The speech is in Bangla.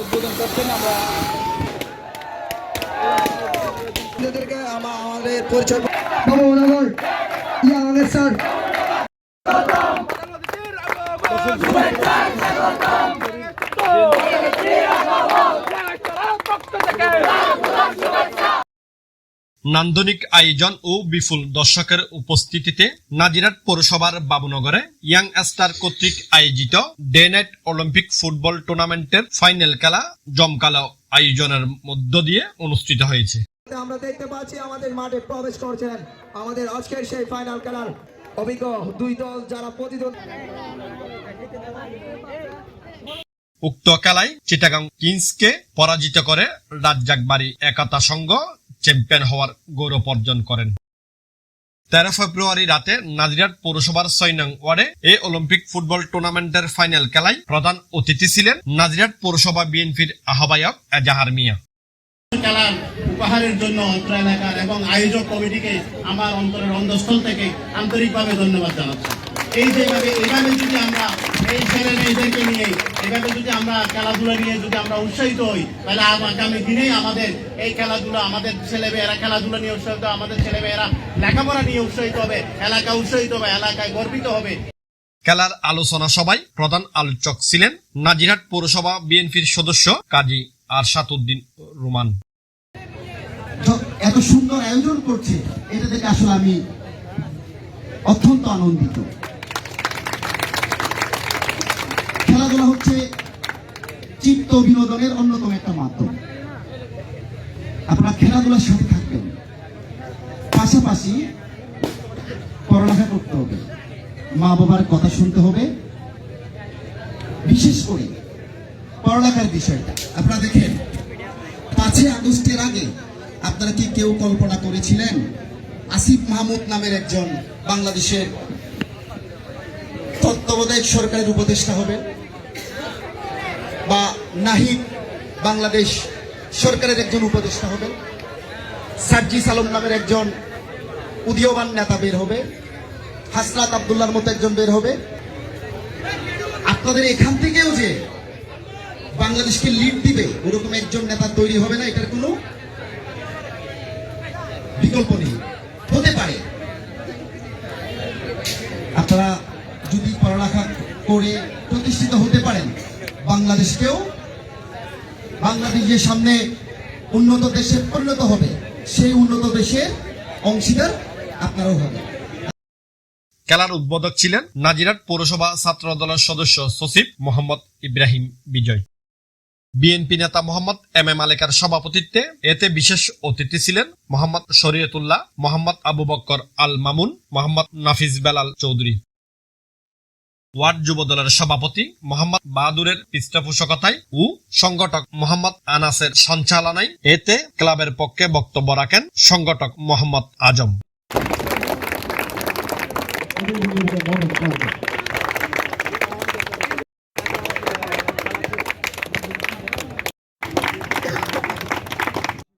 উদ্বোধন করছেন আমরা। আমাদের পরিচয় আমাদের স্যার। নান্দনিক আয়োজন ও বিপুল দর্শকের উপস্থিতিতে নাজিরাট পৌরসভার বাবুনগরে ইয়াং স্টার কর্তৃক আয়োজিত ডে নাইট অলিম্পিক ফুটবল টুর্নামেন্টের ফাইনাল খেলা জমকালো আয়োজনের মধ্য দিয়ে অনুষ্ঠিত হয়েছে। আমরা দেখতে পাচ্ছি আমাদের মাঠে প্রবেশ করছেন আমাদের আজকের সেই ফাইনাল খেলার অভিজ্ঞ দুই দল যারা প্রতিদ্বন্দ্বী। উক্ত খেলায় চিটাগাং কিংসকে পরাজিত করে রাজ্জাকবাড়ি একাতা সংঘ চ্যাম্পিয়ন হওয়ার গৌরব অর্জন করেন। তেরো ফেব্রুয়ারি রাতে নাজিরাট পৌরসভার ছয় ওয়ার্ডে এই অলিম্পিক ফুটবল টুর্নামেন্টের ফাইনাল খেলায় প্রধান অতিথি ছিলেন নাজিরাট পৌরসভা বিএনপির আহ্বায়ক এজাহার মিয়া। খেলার উপহারের জন্য অত্র এলাকার এবং আয়োজক কমিটিকে আমার অন্তরের অন্তঃস্থল থেকে আন্তরিকভাবে ধন্যবাদ জানাচ্ছি। এই যেভাবে এইভাবে যদি আমরা এই ছেলে মেয়েদেরকে নিয়ে এইভাবে যদি আমরা খেলাধুলা নিয়ে যদি আমরা উৎসাহিত হই তাহলে আগামী দিনেই আমাদের এই খেলাধুলা আমাদের ছেলেমেয়েরা খেলাধুলা নিয়ে উৎসাহিত আমাদের ছেলেমেয়েরা লেখাপড়া নিয়ে উৎসাহিত হবে এলাকা উৎসাহিত হবে এলাকায় গর্বিত হবে। খেলার আলোচনা সভায় প্রধান আলোচক ছিলেন নাজিরহাট পৌরসভা বিএনপির সদস্য কাজী আরশাদ উদ্দিন রুমান এত সুন্দর আয়োজন করছে এটা দেখে আসলে আমি অত্যন্ত আনন্দিত খেলাধুলা হচ্ছে চিত্ত বিনোদনের অন্যতম একটা মাধ্যম। আপনারা খেলাধুলার সাথে থাকবেন। পাশাপাশি পড়ালেখা করতে হবে। মা বাবার কথা শুনতে হবে। বিশেষ করে পড়ালেখার বিষয়টা। আপনারা দেখেন, পাঁচই আগস্টের আগে আপনারা কি কেউ কল্পনা করেছিলেন? আসিফ মাহমুদ নামের একজন বাংলাদেশের তত্ত্বাবধায়ক সরকারের উপদেষ্টা হবে বা নাহিদ বাংলাদেশ সরকারের একজন উপদেষ্টা হবে। সার্জিস আলম নামের একজন উদীয়মান নেতা বের হবে। হাসরাত আবদুল্লাহর মতো একজন বের হবে। আপনাদের এখান থেকেও যে বাংলাদেশকে লিড দিবে, ওরকম একজন নেতা তৈরি হবে না, এটার কোনো বিকল্প নেই। হতে পারে। আপনারা যদি পড়ালেখা করে প্রতিষ্ঠিত হতে পারেন, বাংলাদেশকেও বাংলাদেশের সামনে উন্নত দেশে পরিণত হবে, সেই উন্নত দেশের অংশীদার আপনারাও হবে খেলার উদ্বোধক ছিলেন নাজিরাট পৌরসভা ছাত্র দলের সদস্য সচিব মোহাম্মদ ইব্রাহিম বিজয়। বিএনপি নেতা মোহাম্মদ এম এ মালেকার সভাপতিত্বে এতে বিশেষ অতিথি ছিলেন মোহাম্মদ শরীয়তুল্লাহ মোহাম্মদ আবু বক্কর আল মামুন মোহাম্মদ নাফিজ বেলাল চৌধুরী। ওয়ার্ড যুব দলের সভাপতি মোহাম্মদ বাহাদুরের পৃষ্ঠপোষকতায় ও সংগঠক মোহাম্মদ আনাসের সঞ্চালনায় এতে ক্লাবের পক্ষে বক্তব্য রাখেন সংগঠক মোহাম্মদ আজম।